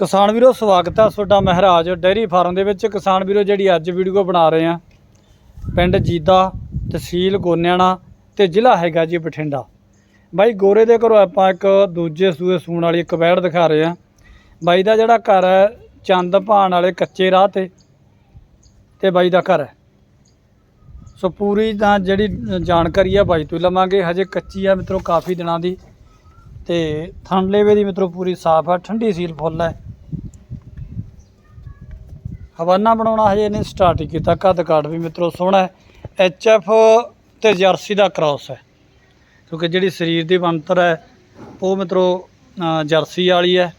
ਕਿਸਾਨ ਵੀਰੋ, ਸਵਾਗਤ ਹੈ ਤੁਹਾਡਾ ਮਹਾਰਾਜ ਡੈਰੀ ਫਾਰਮ ਦੇ ਵਿੱਚ। ਕਿਸਾਨ ਵੀਰੋ, ਜਿਹੜੀ ਅੱਜ ਵੀਡੀਓ ਬਣਾ ਰਹੇ ਆ, ਪਿੰਡ ਜੀਦਾ ਤਹਿਸੀਲ ਗੋਨਿਆਣਾ ਤੇ ਜ਼ਿਲ੍ਹਾ ਹੈਗਾ ਜੀ ਬਠਿੰਡਾ। ਬਾਈ, ਗੋਰੇ ਦੇ ਘਰੋਂ ਆਪਾਂ ਇੱਕ ਦੂਜੇ ਸੂਏ ਸੂਣ ਵਾਲੀ ਕਬੈੜ ਦਿਖਾ ਰਹੇ ਆ। ਬਾਈ ਦਾ ਜਿਹੜਾ ਘਰ ਹੈ, ਚੰਦ ਭਾਣ ਵਾਲੇ ਕੱਚੇ ਰਾਹ ਤੇ ਤੇ ਬਾਈ ਦਾ ਘਰ ਹੈ। ਸੋ ਪੂਰੀ ਤਾਂ ਜਿਹੜੀ ਜਾਣਕਾਰੀ ਆ ਬਾਈ ਤੋਂ ਲਵਾਂਗੇ। ਹਜੇ ਕੱਚੀ ਆ ਮਿੱਤਰੋ, ਕਾਫੀ ਦਿਨਾਂ ਦੀ। ਤੇ ਥਣਲੇਵੇ ਦੀ ਮਿੱਤਰੋ ਪੂਰੀ ਸਾਫ਼ ਆ, ਠੰਡੀ ਸੀਲ ਫੁੱਲ ਹੈ ਹਵਾਨਾ ਬਣਾਉਣਾ ਹਜੇ ਇਹਨੇ ਸਟਾਰਟ ਹੀ ਕੀਤਾ, ਕੱਦ ਕਾਠ ਵੀ ਮਿੱਤਰੋ ਸੋਹਣਾ ਹੈ। ਐਚ ਐਫ ਤੇ ਜਰਸੀ ਦਾ ਕ੍ਰਾਸ ਹੈ, ਕਿਉਂਕਿ ਜਿਹੜੀ ਸਰੀਰ ਦੀ ਬਣਤਰ ਹੈ, ਉਹ ਮਿੱਤਰੋ ਜਰਸੀ ਵਾਲੀ ਹੈ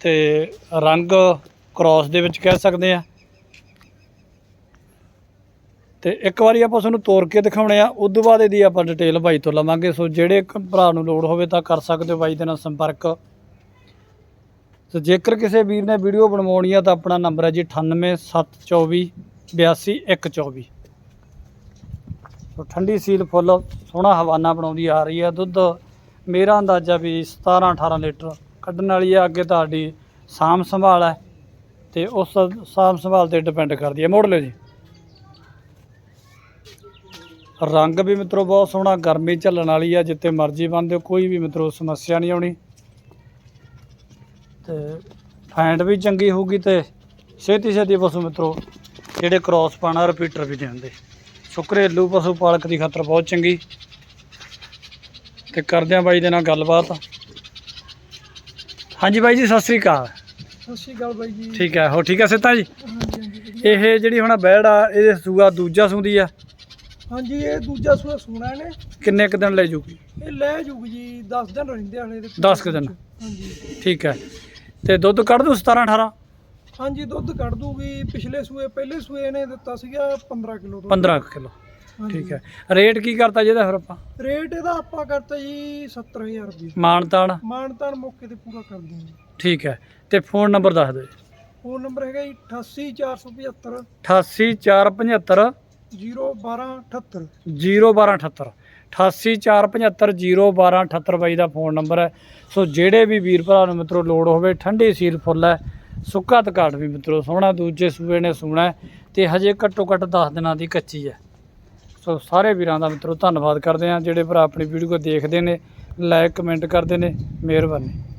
ਤੇ ਰੰਗ ਕ੍ਰਾਸ ਦੇ ਵਿੱਚ ਕਹਿ ਸਕਦੇ ਆ ਤੇ ਇੱਕ ਵਾਰੀ ਆਪਾਂ ਤੁਹਾਨੂੰ ਤੋੜ ਕੇ ਦਿਖਾਉਣੇ ਆ, ਉਸ ਤੋਂ ਬਾਅਦ ਇਹਦੀ ਆਪਾਂ ਡਿਟੇਲ ਬਾਈ ਤੋਂ ਲਵਾਂਗੇ। ਸੋ ਜਿਹੜੇ ਕ- ਭਰਾ ਨੂੰ ਲੋੜ ਹੋਵੇ ਤਾਂ ਕਰ ਸਕਦੇ ਹੋ ਬਾਈ ਦੇ ਨਾਲ ਸੰਪਰਕ। ਸੋ ਜੇਕਰ ਕਿਸੇ ਵੀਰ ਨੇ ਵੀਡੀਓ ਬਣਵਾਉਣੀ ਆ ਤਾਂ ਆਪਣਾ ਨੰਬਰ ਹੈ ਜੀ 98724 82124 ਸੋ ਠੰਡੀ ਸੀਲ ਫੁੱਲ, ਸੋਹਣਾ ਹਵਾਨਾ ਬਣਾਉਂਦੀ ਆ ਰਹੀ ਆ। ਦੁੱਧ ਮੇਰਾ ਅੰਦਾਜ਼ਾ ਵੀ 17 18 ਲੀਟਰ ਕੱਢਣ ਵਾਲੀ ਆ। ਅੱਗੇ ਤੁਹਾਡੀ ਸਾਂਭ ਸੰਭਾਲ ਹੈ ਤੇ ਉਸ ਸਾਂਭ ਸੰਭਾਲ ਤੇ ਡਿਪੈਂਡ ਕਰਦੀ ਹੈ। ਮੋੜ ਲਿਓ ਜੀ। ਰੰਗ ਵੀ ਮਿੱਤਰੋ ਬਹੁਤ ਸੋਹਣਾ ਗਰਮੀ ਝੱਲਣ ਵਾਲੀ ਆ ਜਿੱਤੇ ਮਰਜ਼ੀ ਬੰਨਦੇ ਕੋਈ ਵੀ ਮਿੱਤਰੋ ਸਮੱਸਿਆ ਨਹੀਂ ਆਉਣੀ। ਤੇ ਫੈਂਟ ਵੀ ਚੰਗੀ ਹੋਊਗੀ ਤੇ ਛੇਤੀ ਛੇਤੀ ਪਸ਼ੂ ਮਿੱਤਰੋ ਜਿਹੜੇ ਕ੍ਰਾਸ ਪਾਣਾ ਰਿਪੀਟਰ ਵੀ ਦੇਣਦੇ ਸੋ ਘਰੇਲੂ ਪਸ਼ੂ ਪਾਲਕ ਦੀ ਖਾਤਰ ਬਹੁਤ ਚੰਗੀ। ਤੇ ਕਰਦੇ ਆ ਬਾਈ ਦੇ ਨਾਲ ਗੱਲਬਾਤ। ਹਾਂਜੀ ਬਾਈ ਜੀ ਸਤਿ ਸ੍ਰੀ ਅਕਾਲ। ਸਤਿ ਸ਼੍ਰੀ ਅਕਾਲ ਬਾਈ ਜੀ। ਠੀਕ ਹੈ ਹੋ ਠੀਕ ਹੈ ਸਿੱਧਾ ਜੀ। ਇਹ ਜਿਹੜੀ ਹੁਣ ਬੈੜ ਆ ਇਹ ਸੂਆ ਦੂਜਾ ਸੂੰਦੀ ਆ। ਹਾਂਜੀ ਇਹ ਦੂਜਾ ਸੂਆ ਸੁਣਾ ਨੇ ਕਿੰਨੇ ਕੁ ਦਿਨ ਲੈ ਜੂਗੀ? ਇਹ ਲੈ ਜੂਗ ਜੀ 10 ਦਿਨ ਰਹਿੰਦੇ ਹਲੇ ਦੇ 10 ਕੁ ਦਿਨ। ਹਾਂਜੀ। ਠੀਕ ਹੈ। ਤੇ ਦੁੱਧ ਕੱਢ ਦੂ 17 18 ਹਾਂਜੀ ਦੁੱਧ ਕੱਢ ਦੂਗੀ ਪਿਛਲੇ ਸੂਏ ਪਹਿਲੇ ਸੂਏ ਨੇ ਦਿੱਤਾ ਸੀਗਾ 15 ਕਿਲੋ ਦੁੱਧ। 15 ਕਿਲੋ। ਠੀਕ ਹੈ। ਰੇਟ ਕੀ ਕਰਤਾ ਜਿਹਦਾ ਫਿਰ ਆਪਾਂ? ਰੇਟ ਇਹਦਾ ਆਪਾਂ ਕਰਤਾ ਜੀ 70000 ਰੁਪਏ ਮਾਨਤਾਨ? ਮਾਨਤਾਨ ਮੌਕੇ ਤੇ ਪੂਰਾ ਕਰ ਦਿੰਦੇ ਠੀਕ ਹੈ। ਤੇ ਫੋਨ ਨੰਬਰ ਦੱਸ ਦਿਓ ਫੋਨ ਨੰਬਰ ਹੈਗਾ ਜੀ 88475 88475 01278 01278 88475 ਬਾਈ ਦਾ ਫੋਨ ਨੰਬਰ ਹੈ। ਸੋ ਜਿਹੜੇ ਵੀ ਵੀਰ ਭਰਾ ਨੂੰ ਮਿੱਤਰੋ ਲੋੜ ਹੋਵੇ, ਠੰਡੀ ਸੀਲ ਫੁੱਲ ਹੈ, ਸੁੱਕਾ ਤਕਾੜ ਵੀ ਮਿੱਤਰੋ, ਸੋਹਣਾ ਦੂਜੇ ਸੂਏ ਨੇ ਸੋਹਣਾ ਹੈ ਤੇ ਹਜੇ ਘੱਟੋ ਘੱਟ 10 ਦਿਨਾਂ ਦੀ ਕੱਚੀ ਹੈ। ਸੋ ਸਾਰੇ ਵੀਰਾਂ ਦਾ ਮਿੱਤਰੋ ਧੰਨਵਾਦ ਕਰਦੇ ਹਾਂ। ਜਿਹੜੇ ਭਰਾ ਆਪਣੀ ਵੀਡੀਓ ਦੇਖਦੇ ਨੇ ਲਾਈਕ ਕਮੈਂਟ ਕਰਦੇ ਨੇ, ਮਿਹਰਬਾਨੀ।